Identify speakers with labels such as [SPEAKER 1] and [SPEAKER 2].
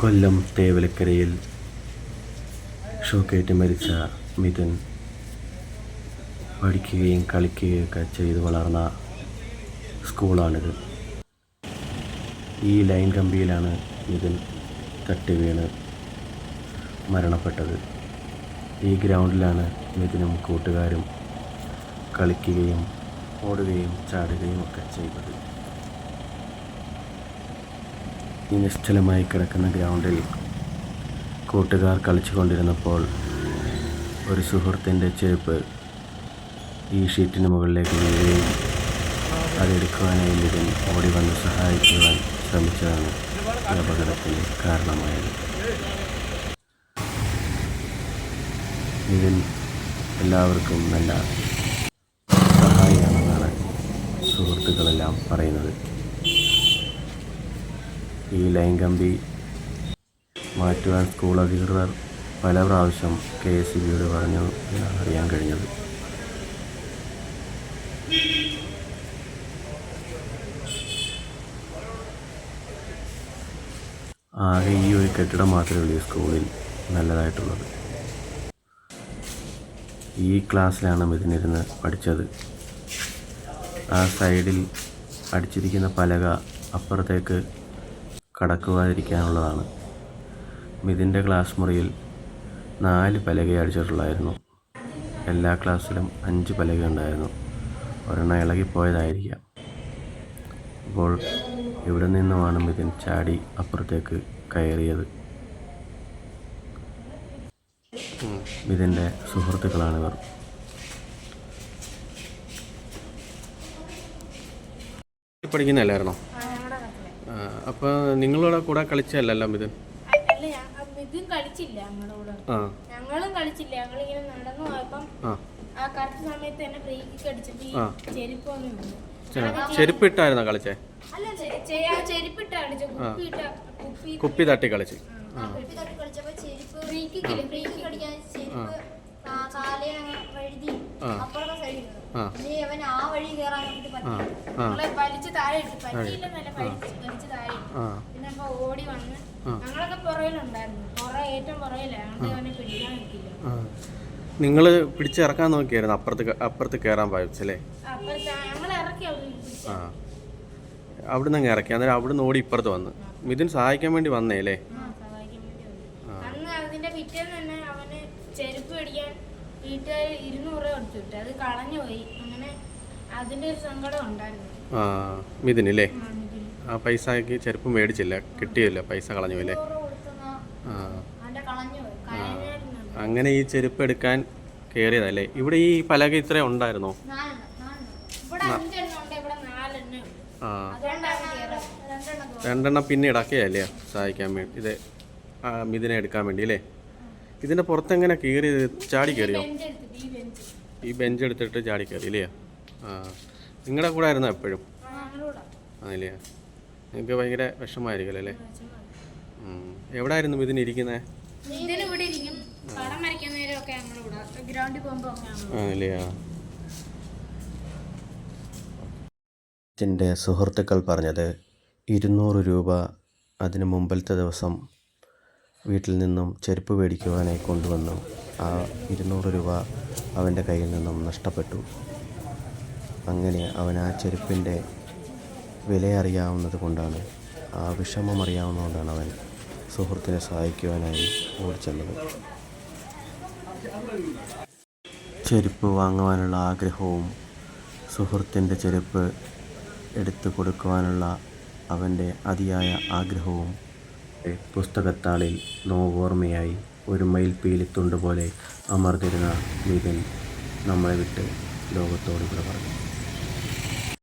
[SPEAKER 1] കൊല്ലം തേവലക്കരയിൽ ഷോക്കേറ്റ് മരിച്ച മിഥുൻ പഠിക്കുകയും കളിക്കുകയൊക്കെ ചെയ്ത് വളർന്ന സ്കൂളാണിത്. ഈ ലൈൻ കമ്പിയിലാണ് മിഥുൻ തട്ടി വീണ് മരണപ്പെട്ടത്. ഈ ഗ്രൗണ്ടിലാണ് മിഥുനും കൂട്ടുകാരും കളിക്കുകയും ഓടുകയും ചാടുകയും ഒക്കെ ചെയ്തത്. ഈ നിശ്ചലമായി കിടക്കുന്ന ഗ്രൗണ്ടിൽ കൂട്ടുകാർ കളിച്ചു കൊണ്ടിരുന്നപ്പോൾ ഒരു സുഹൃത്തിന്റെ ചെരുപ്പ് ഈ ഷീറ്റിന് മുകളിലേക്ക് വീഴുകയും അതെടുക്കുവാനായി ഇതിൽ ഓടി വന്ന് സഹായിക്കുവാൻ ശ്രമിച്ചതാണ് ഈ അപകടത്തിന് കാരണമായത്. ഇതിൽ എല്ലാവർക്കും നല്ല സഹായിയാണെന്നാണ് സുഹൃത്തുക്കളെല്ലാം പറയുന്നത്. ഈ ലൈൻ കമ്പി മാറ്റുവാൻ സ്കൂൾ അധികൃതർ പല പ്രാവശ്യം കെ എസ് സി ബിയോട് പറഞ്ഞു എന്നാണ് അറിയാൻ കഴിഞ്ഞത്. ആകെ ഈ ഒരു കെട്ടിടം മാത്രമേ ഉള്ളൂ സ്കൂളിൽ നല്ലതായിട്ടുള്ളത്. ഈ ക്ലാസ്സിലാണ് മിഥുനിരുന്ന് പഠിച്ചത്. ആ സൈഡിൽ അടിച്ചിരിക്കുന്ന പലക അപ്പുറത്തേക്ക് കടക്കുവാതിരിക്കാനുള്ളതാണ് മിഥിന്റെ ക്ലാസ് മുറിയിൽ നാല് പലക അടിച്ചിട്ടുള്ളായിരുന്നു. എല്ലാ ക്ലാസ്സിലും അഞ്ച് പലക ഉണ്ടായിരുന്നു. ഒരെണ്ണം ഇളകിപ്പോയതായിരിക്കാം. അപ്പോൾ ഇവിടെ നിന്നുമാണ് മിഥുൻ ചാടി അപ്പുറത്തേക്ക് കയറിയത്. മിഥുന്റെ സുഹൃത്തുക്കളാണിവർ. പഠിക്കുന്നതല്ലായിരുന്നോ?
[SPEAKER 2] ഞങ്ങടെ
[SPEAKER 1] നിങ്ങളുടെ കൂടെ കളിച്ചല്ലല്ലോ മിഥുൻ?
[SPEAKER 2] ഞാൻ കളിച്ചില്ല ഞങ്ങളുടെ ഞങ്ങളും കളിച്ചില്ല. ഞങ്ങളിങ്ങനെ നടന്നു പോയപ്പം
[SPEAKER 1] ആ.
[SPEAKER 2] കറക്റ്റ് സമയത്ത് എന്നെ ബ്രേക്ക് അടിച്ചപ്പോ ഈ
[SPEAKER 1] ആ.
[SPEAKER 2] ചെരുപ്പ്
[SPEAKER 1] ഇട്ടായിരുന്നോ കളിച്ചേ?
[SPEAKER 2] കുപ്പി
[SPEAKER 1] തട്ടി കളിച്ച്.
[SPEAKER 2] ആ, വേണ്ടി
[SPEAKER 1] ആ
[SPEAKER 2] പറ്റി വലിച്ച് താഴെ ഇട്ടു. പറ്റിയില്ലെന്നല്ല വലിച്ച് വലിച്ച് താഴെ ഇട്ടു. പിന്നെ അപ്പൊ ഓടി വന്ന് ഞങ്ങളൊക്കെ പുറകിലുണ്ടായിരുന്നു. പുറകെ ഏറ്റവും പുറകിലാണ് അതുകൊണ്ട് അവനെ പിടിക്കാൻ പറ്റില്ല
[SPEAKER 1] ആ. നിങ്ങൾ പിടിച്ചിറക്കാൻ നോക്കിയായിരുന്നു. അപ്പുറത്ത് അപ്പുറത്ത് കയറാൻ
[SPEAKER 2] ഇറക്കി അവിടെ
[SPEAKER 1] ആ. അവിടെ നിന്ന് ഇറക്കി. അന്നേരം അവിടെ നിന്ന് ഓടി ഇപ്പുറത്ത് വന്ന്. മിഥുൻ സഹായിക്കാൻ വേണ്ടി വന്നേ അല്ലേ?
[SPEAKER 2] വീട്ടുകാർ ഇരുന്നൂറ് കൊടുത്തു വിട്ടു. അത് കളഞ്ഞു പോയി. അങ്ങനെ
[SPEAKER 1] ആ മിഥുനില്ലേ?
[SPEAKER 2] ആ,
[SPEAKER 1] പൈസക്ക് ചെരുപ്പ് മേടിച്ചില്ല. കിട്ടിയില്ല പൈസ കളഞ്ഞു അല്ലേ ആ. അങ്ങനെ ഈ ചെരുപ്പ് എടുക്കാൻ കയറിയതല്ലേ ഇവിടെ ഈ പലക ഇത്ര ഉണ്ടായിരുന്നോ? ആ.
[SPEAKER 2] രണ്ടെണ്ണം
[SPEAKER 1] പിന്നെ ഇടക്കുകയല്ലേ സഹായിക്കാൻ വേണ്ടി? ഇത് ആ, മിഥുനെ എടുക്കാൻ വേണ്ടി അല്ലേ? ഇതിന്റെ പുറത്തെങ്ങനെ കീറി ചാടി കയറിയോ
[SPEAKER 2] ഈ ബെഞ്ച്.
[SPEAKER 1] എടുത്തിട്ട് ചാടി കയറി ഇല്ലേ? ആ. നിങ്ങളുടെ കൂടെ ആയിരുന്നോ എപ്പോഴും? ആണല്ലേ? നിങ്ങൾക്ക് ഭയങ്കര വിഷമമായിരിക്കുമല്ലോ അല്ലേ? എവിടെ ആയിരുന്നു മിഥുൻ ഇരിക്കുന്നത് എന്റെ സുഹൃത്തുക്കൾ പറഞ്ഞത് ഇരുന്നൂറ് രൂപ അതിന് മുമ്പിലത്തെ ദിവസം വീട്ടിൽ നിന്നും ചെരുപ്പ് മേടിക്കുവാനായി കൊണ്ടുവന്നു. ആ ഇരുന്നൂറ് രൂപ അവന്റെ കയ്യിൽ നിന്നും നഷ്ടപ്പെട്ടു. അങ്ങനെ അവൻ ആ ചെരുപ്പിന്റെ വില അറിയാവുന്നത് കൊണ്ടാണ് ആ വിഷമം അറിയാവുന്നതുകൊണ്ടാണ് അവൻ സുഹൃത്തിനെ സഹായിക്കുവാനായി ഓടിച്ചെന്നത് ചെരുപ്പ് വാങ്ങുവാനുള്ള ആഗ്രഹവും സുഹൃത്തിന്റെ ചെരുപ്പ് എടുത്തു കൊടുക്കുവാനുള്ള അവന്റെ അതിയായ ആഗ്രഹവും പുസ്തകത്താളിൽ നോവോർമ്മയായി ഒരു മയിൽപ്പീലിത്തുണ്ട് പോലെ അമർന്നിരുന്ന മിഥുൻ നമ്മളെ വിട്ട് ലോകത്തോട് ഇവിടെ പറഞ്ഞു